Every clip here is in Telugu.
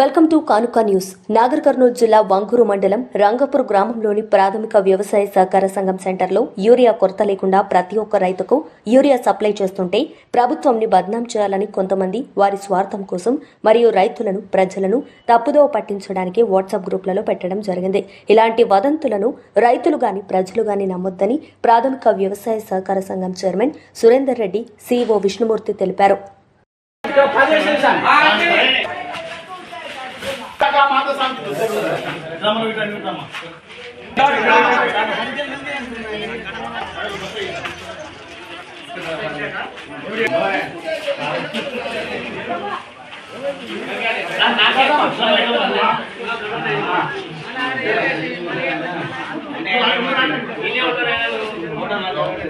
Welcome to Kanuka news. Nagar Kurnool జిల్లా వంగూరు మండలం రంగపూర్ గ్రామంలోని ప్రాథమిక వ్యవసాయ సహకార సంఘం సెంటర్లో యూరియా కొరత లేకుండా ప్రతి ఒక్క రైతుకు యూరియా సప్లై చేస్తుంటే ప్రభుత్వంని బద్నాం చేయాలని కొంతమంది వారి స్వార్థం కోసం మరియు రైతులను ప్రజలను తప్పుదోవ పట్టించడానికి వాట్సాప్ గ్రూపులలో పెట్టడం జరిగింది. ఇలాంటి వదంతులను రైతులు గాని ప్రజలు గాని నమ్మొద్దని ప్రాథమిక వ్యవసాయ సహకార సంఘం చైర్మన్ సురేందర్ రెడ్డి సిఓ విష్ణుమూర్తి తెలిపారు. ఇదే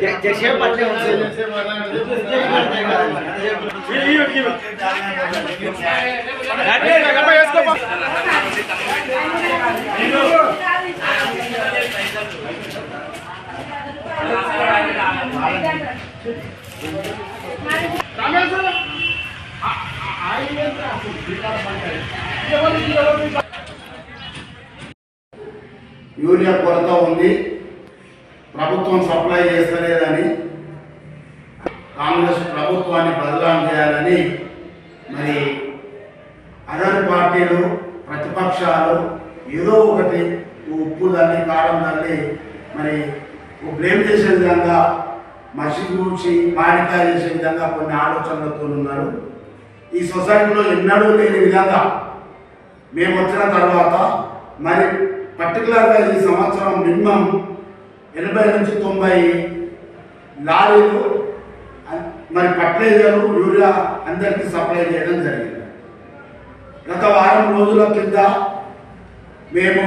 జగసేపు అట్లే ఉంటుంది యూరియా కొరత ఉంది. ప్రభుత్వం సప్లై చేస్తలేదని కాంగ్రెస్ ప్రభుత్వాన్ని బదలాం చేయాలని మరి అదర్ పార్టీలు ప్రతిపక్షాలు ఏదో ఒకటి ఉప్పు తల్లి కారం తల్లి మరి బ్లేమ్ చేసే విధంగా మసి కూర్చి మాడికాయ చేసే విధంగా కొన్ని ఆలోచనలతో ఉన్నారు. ఈ సొసైటీలో ఎన్నడూ లేని విధంగా మేము వచ్చిన తర్వాత మరి పర్టికులర్గా ఈ సంవత్సరం మినిమం ఎనభై నుంచి తొంభై లారీలు మరి ఫర్టిలైజర్లు యూరియా అందరికీ సప్లై చేయడం జరిగింది. గత వారం రోజుల కింద మేము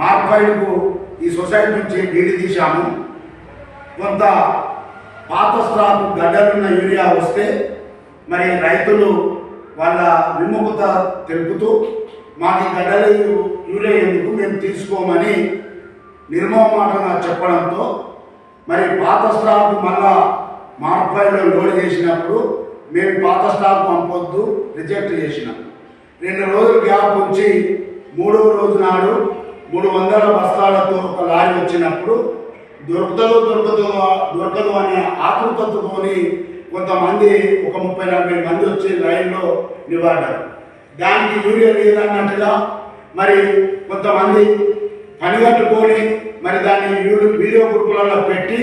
మార్పాయిడ్కు ఈ సొసైటీ నుంచి నీటి తీశాము. కొంత పాత స్టాక్ గడ్డలున్న యూరియా వస్తే మరి రైతులు వాళ్ళ విముఖత తెలుపుతూ మాకు గడ్డలు యూరియా ఎందుకు మేము తీసుకోమని నిర్మమాటంగా చెప్పడంతో మరి పాత స్టాక్ మళ్ళా మార్ఫైడ్లో లోడ్ చేసినప్పుడు మేము పాత స్టాక్ పంపొద్దు రిజెక్ట్ చేసినాం. రెండు రోజులు గ్యాప్ ఉంచి మూడవ రోజు నాడు మూడు వందల బస్తాలతో ఒక లారీ వచ్చినప్పుడు దొరుకుతుందో దొరకదో దొరకదు అనే ఆతృతతోని కొంతమంది ఒక ముప్పై నలభై మంది వచ్చి లైన్లో నిలబడ్డారు. దానికి యూరియా లేదన్నట్టుగా మరి కొంతమంది పనిగట్టుకొని మరి దాన్ని వీడియో గ్రూపులలో పెట్టి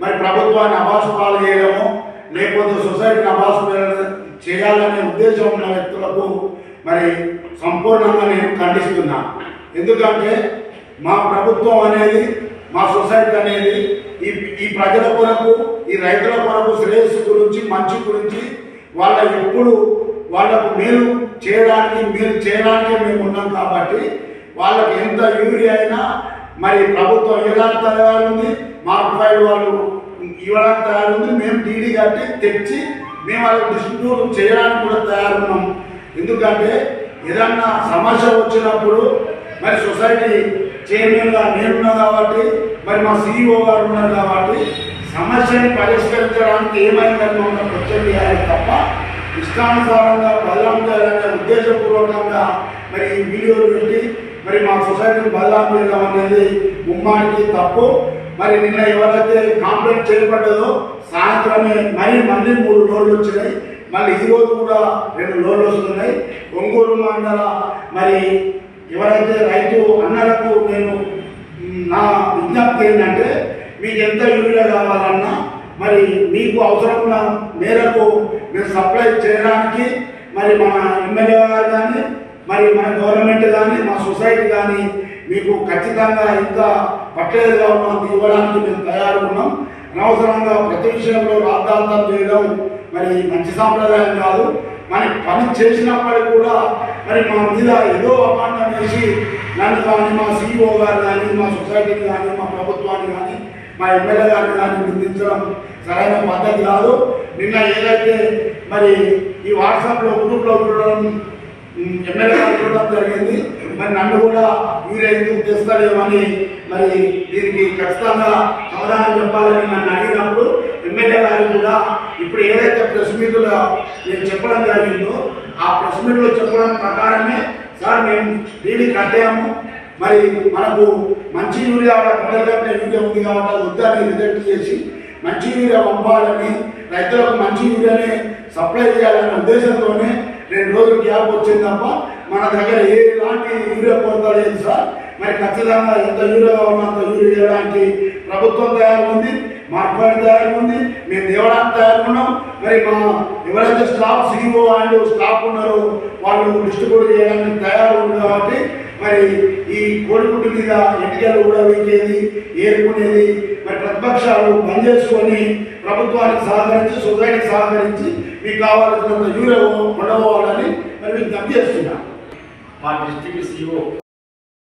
మరి ప్రభుత్వాన్ని అభాసు పాలు చేయడము లేకపోతే సొసైటీని అభాసు చేయాలనే ఉద్దేశం ఉన్న వ్యక్తులకు మరి సంపూర్ణంగా నేను ఖండిస్తున్నాను ఎందుకంటే మా ప్రభుత్వం అనేది మా సొసైటీ అనేది ఈ ఈ ప్రజల కొరకు ఈ రైతుల కొరకు శ్రేయస్సు గురించి మంచి గురించి వాళ్ళ ఎప్పుడు వాళ్ళకు మేలు చేయడానికి మేలు చేయడానికి మేము ఉన్నాం కాబట్టి వాళ్ళకి ఎంత యూరియా అయినా మరి ప్రభుత్వం ఇవ్వడానికి తయారుంది మా ఫైల్ వాళ్ళు ఇవ్వడానికి తయారుంది మేము డీడీ కట్టి తెచ్చి మేము వాళ్ళకి డిస్ట్రిబ్యూట్ చేయడానికి కూడా తయారున్నాం. ఎందుకంటే ఏదన్నా సమస్య వచ్చినప్పుడు మరి సొసైటీ చైర్మన్గా నేనున్నా కాబట్టి మరి మా సిఇఓ గారు ఉన్నారు కాబట్టి సమస్యని పరిష్కరించడానికి ఏమైందని మనం ప్రత్యేక చేయాలి తప్ప ఇష్టానుసారంగా బదలాం ఉద్దేశపూర్వకంగా మరి ఈ వీడియోలు పెట్టి మరి మా సొసైటీని బదలాం చేయడం అనేది ముమ్మానికి తప్పు. మరి నిన్న ఎవరైతే కాంప్లైంట్ చేయబడ్డదో సాయంత్రమే మరి మళ్ళీ మూడు లోన్లు వచ్చినాయి. మళ్ళీ ఈ రోజు కూడా రెండు లోన్లు వస్తున్నాయి. ఒంగోలు మండల మరి ఎవరైతే రైతు అన్నలకు నేను నా విజ్ఞప్తి ఏంటంటే మీకు ఎంత యూరియా కావాలన్నా మరి మీకు అవసరమైన మేరకు మీరు సప్లై చేయడానికి మరి మన ఎమ్మెల్యే గారు కానీ మరి మన గవర్నమెంట్ కానీ మా సొసైటీ కానీ మీకు ఖచ్చితంగా ఇంత పట్టలేదుగా ఉన్నది ఇవ్వడానికి మేము తయారుకున్నాం. అనవసరంగా ప్రతి విషయంలో రాద్ధాంతం చేయడం మరి మంచి సాంప్రదాయం కాదు. మరి పని చేసినప్పటికి కూడా మరి మా మీద ఏదో అపాండం చేసి నన్ను కానీ మా సీఈఓ గారు కానీ మా సొసైటీని కానీ మా ప్రభుత్వాన్ని కానీ మా ఎమ్మెల్యే గారిని కానీ నిందించడం సరైన పద్ధతి కాదు. నిన్న ఏదైతే మరి ఈ వాట్సాప్లో గ్రూప్లో చూడడం ఎమ్మెల్యే చూడడం జరిగింది. మరి నన్ను కూడా మీరు ఎందుకు తెస్తారేమని మరి దీనికి ఖచ్చితంగా సమాధానం చెప్పాలని నన్ను అడిగినప్పుడు ఎమ్మెల్యే గారు కూడా ఇప్పుడు ఏదైతే ప్రెస్ మీట్లో నేను చెప్పడం జరిగిందో ఆ ప్రెస్ మీట్లో చెప్పడం ప్రకారమే సార్ మేము డీడీ కట్టాము. మరి మనకు మంచి యూరియా కొండలపై యూరియా ఉంది కాబట్టి అది వద్దని రిజెక్ట్ చేసి మంచి యూరియా పంపాలని రైతులకు మంచి యూరియాని సప్లై చేయాలనే ఉద్దేశంతోనే రెండు రోజులు గ్యాప్ వచ్చింది తప్ప మన దగ్గర ఏ ఎలాంటి యూరియా కొరత లేదు సార్. మరి ఖచ్చితంగా ఎంత యూరియా కావాలో అంత యూరియా ఇవ్వడానికి ప్రభుత్వం తయారు ఉంది మార్పాడి తయారు ఉంది మేము దేవడానికి తయారుకున్నాం. మరి మా ఎవరైతే స్టాఫ్ సిఇఓ అండ్ స్టాఫ్ ఉన్నారో వాళ్ళు డిస్ట్రిబ్యూట్ చేయడానికి తయారు ఉంది కాబట్టి మరి ఈ కోడిగుడ్డు మీద ఎన్నికలు కూడా వీకేది ఏరుకునేది ప్రతిపక్షాలు పనిచేసుకొని ప్రభుత్వానికి సహకరించి సొసైటీకి సహకరించి మీకు కావాల్సినంత యూరో ఉండబోవాలని మరి విజ్ఞప్తి చేస్తున్నాం. మా డిస్టిక్ సిఓ